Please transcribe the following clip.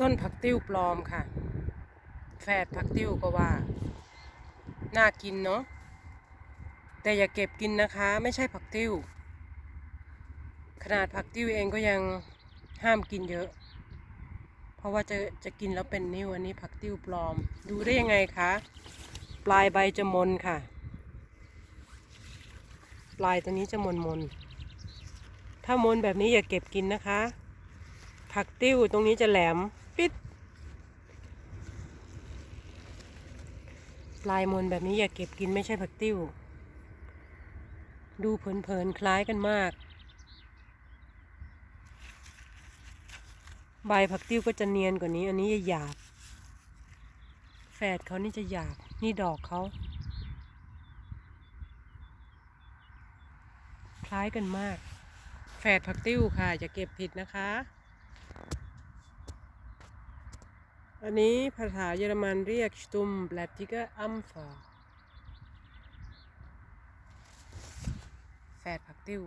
ต้นผักติ้วปลอมค่ะ แฝดผักติ้วก็ว่า น่ากินเนาะ แต่อย่าเก็บกินนะคะ ไม่ใช่ผักติ้ว ขนาดผักติ้วเองก็ยังห้ามกินเยอะ เพราะว่าจะจะกินแล้วเป็นนิ่วอันนี้ผักติ้วปลอม ดูได้ยังไงคะ ปลายใบจะมนค่ะ ปลายตัวนี้จะมนมนถ้ามนแบบนี้อย่าเก็บกินนะคะผักติ้วตรงนี้จะแหลม ปิดปลายมนแบบนี้อย่าเก็บกินไม่ใช่ผักติ้ว ดูเผินๆคล้ายกันมาก ใบผักติ้วก็จะเนียนกว่านี้ อันนี้จะหยาบ แฝดเขานี่จะหยาบ นี่ดอกเขา คล้ายกันมาก แฝดผักติ้วค่ะ จะเก็บผิดนะคะ อันนี้ภาษาเยอรมันเรียกสตุมแบลติกอัมฟาแฝดผักติ้ว